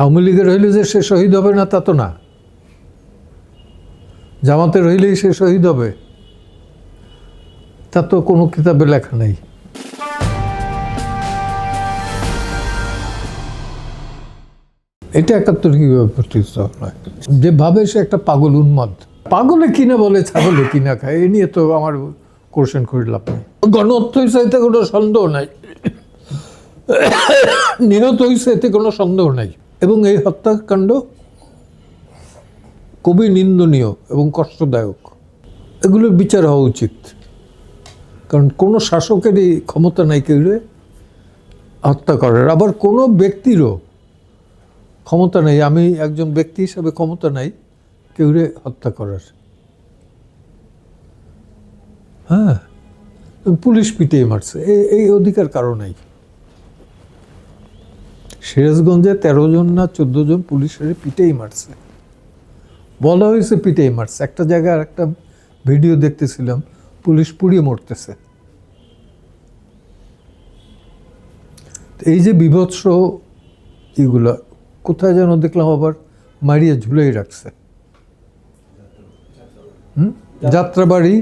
আওয়ামী লীগের হইলে যে সে শহীদ হবে না, তা তো না। জামাতের হইলেই সে শহীদ হবে। তা তো কোনো কিতাবে লেখা নেই। এটা একাত্তর কীভাবে প্রতিষ্ঠিত হয়? যে ভাবে সে একটা পাগল উন্মাদ। পাগলে কিনা বলে, ছাগলে কিনা খায়, এ নিয়ে তো আমার কোশ্চেন করে লাভ নেই। গণহত্য হয়েছে এতে কোনো সন্দেহ নাই। নিহত এতে কোনো সন্দেহ নাই। এবং এই হত্যাকাণ্ড খুবই নিন্দনীয় এবং কষ্টদায়ক। এগুলোর বিচার হওয়া উচিত। কারণ কোনো শাসকেরই ক্ষমতা নাই কেউ হত্যা করার। আবার কোনো ব্যক্তিরও ক্ষমতা নেই। আমি একজন ব্যক্তি হিসাবে ক্ষমতা নাই কেউরে হত্যা করার। হ্যাঁ পুলিশ পিটিয়ে মারছে। এই অধিকার কারও নাই। সিরাজগঞ্জে তেরো জন না চোদ্দ জন পুলিশের পিটেই মারছে। বলা হয়েছে পিটেই মারছে। একটা জায়গায় একটা ভিডিও দেখতেছিলাম, পুলিশ পুড়িয়ে মরতেছে। এই যে বিভৎস এগুলা, কোথায় যেন দেখলাম আবার মারিয়ে ঝুলেই রাখছে। হুম? যাত্রাবাড়ি,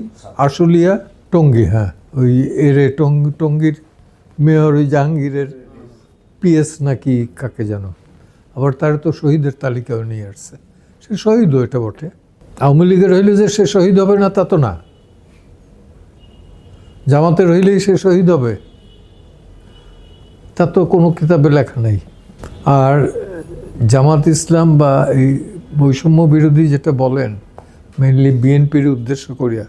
আশুলিয়া, টঙ্গী হ্যাঁ ওই এরে টঙ্গী টঙ্গীর মেয়র ওই জাহাঙ্গীরের পিএস নাকি কাকে যেন আবার তার তো শহীদের তালিকাও নিয়ে আসছে। সে শহীদও এটা বটে। আওয়ামী লীগের হইলে যে সে শহীদ হবে না, তা তো না। জামাতের হইলেই সে শহীদ হবে। তা তো কোনো কিতাবে লেখা নেই। আর জামাত ইসলাম বা এই বৈষম্য বিরোধী যেটা বলেন মেনলি বিএনপির উদ্দেশ্য করিয়া,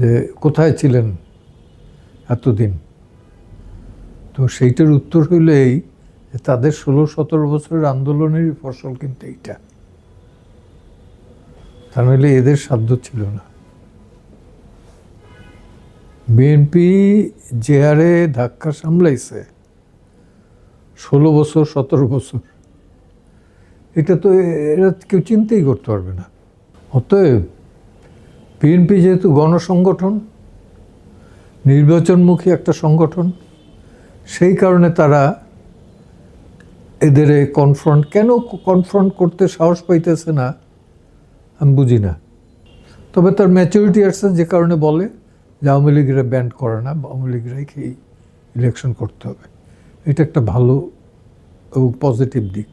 যে কোথায় ছিলেন এতদিন? তো সেইটার উত্তর হইল এই যে তাদের ষোলো সতেরো বছরের আন্দোলনের ফসল কিন্তু এইটা। তা নইলে এদের সাধ্য ছিল না। বিএনপি যে হারে ধাক্কা সামলাইছে ষোলো বছর, সতেরো বছর। এটা তো এরা কেউ চিন্তাই করতে পারবে না। অতএব বিএনপি যেহেতু গণসংগঠন, নির্বাচনমুখী একটা সংগঠন সেই কারণে তারা এদের কনফ্রন্ট কেন কনফ্রন্ট করতে সাহস পাইতেছে না, আমি বুঝি না। তবে তার ম্যাচুরিটি আসছে যে কারণে বলে যে আওয়ামী লীগরা ব্যান্ড করে না, বা আওয়ামী লীগরাই ইলেকশন করতে হবে। এটা একটা ভালো এবং পজিটিভ দিক।